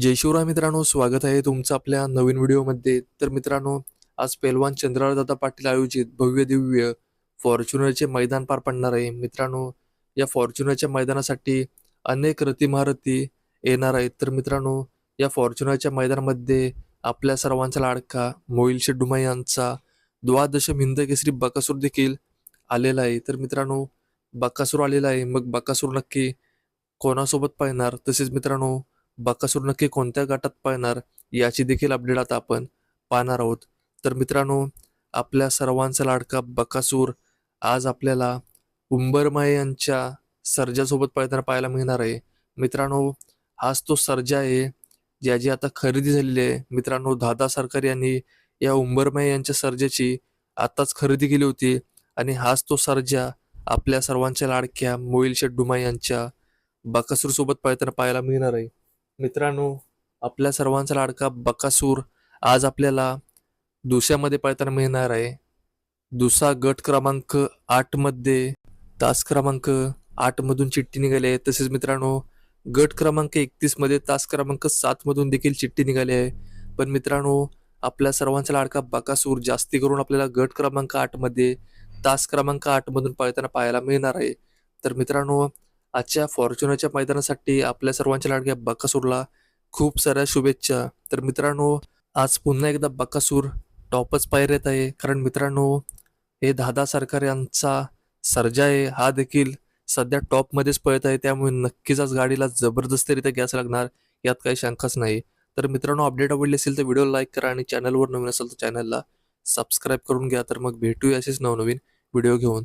जय शिवराय मित्रांनो स्वागत आहे तुमचं आपल्या नवीन व्हिडिओमध्ये. तर मित्रांनो आज पेलवान चंद्रदादा पाटील आयोजित भव्य दिव्य फॉर्च्युनरचे मैदान पार पडणार आहे. मित्रांनो या फॉर्च्युनरच्या मैदानासाठी अनेक रतिमहारथी येणार आहेत. तर मित्रांनो या फॉर्च्युनरच्या मैदानामध्ये आपल्या सर्वांचा लाडका मोहिल शेड्डुमा यांचा द्वादश हिंद केसरी बकासूर देखील आलेला आहे. तर मित्रांनो बकासूर आलेला आहे. मग बकासूर नक्की कोणासोबत पाहणार? तसेच मित्रांनो बकासूर नक्की कोणत्या गटात पाहणार याची देखील अपडेट आता आपण पाहणार आहोत. तर मित्रांनो आपल्या सर्वांचा लाडका बकासूर आज आपल्याला उंबरमाये यांच्या सर्जासोबत पळताना पाहायला मिळणार आहे. मित्रांनो हाच तो सर्जा आहे ज्याची आता खरेदी झालेली आहे. मित्रांनो दादा सरकार यांनी या उंबरमाये यांच्या सर्जाची आताच खरेदी केली होती आणि हाच तो सर्जा आपल्या सर्वांच्या लाडक्या मोईल शेड्डुमा डुमा यांच्या बकासूरसोबत पळताना पाहायला मिळणार आहे. मित्रांनो आपल्या सर्वांचा लाडका बकासूर आज आपल्याला दुसऱ्यामध्ये पळताना मिळणार आहे. दुसरा गट क्रमांक आठमध्ये तास क्रमांक आठमधून चिठ्ठी निघाली आहे. तसेच मित्रांनो गट क्रमांक एकतीसमध्ये तास क्रमांक सातमधून देखील चिठ्ठी निघाली आहे. पण मित्रांनो आपल्या सर्वांचा लाडका बकासूर जास्ती करून आपल्याला गट क्रमांक आठमध्ये तास क्रमांक आठमधून पळताना पाहायला मिळणार आहे. तर मित्रांनो आजच्या फॉर्च्युनरच्या मैदानासाठी आपल्या सर्वांच्या लाडक्या बकासूरला खूप साऱ्या शुभेच्छा. तर मित्रांनो आज पुन्हा एकदा बकासूर टॉपच पायरेत आहे. कारण मित्रांनो हे दादा सरकार यांचा सर्जा आहे. हा देखील सध्या टॉपमध्येच पळत आहे. त्यामुळे नक्कीच आज गाडीला जबरदस्तरित्या गॅस लागणार यात काही शंकाच नाही. तर मित्रांनो अपडेट आवडली असेल तर व्हिडिओ लाईक करा आणि चॅनलवर नवीन असेल तर चॅनलला सबस्क्राईब करून घ्या. तर मग भेटूया असेच नवनवीन व्हिडिओ घेऊन.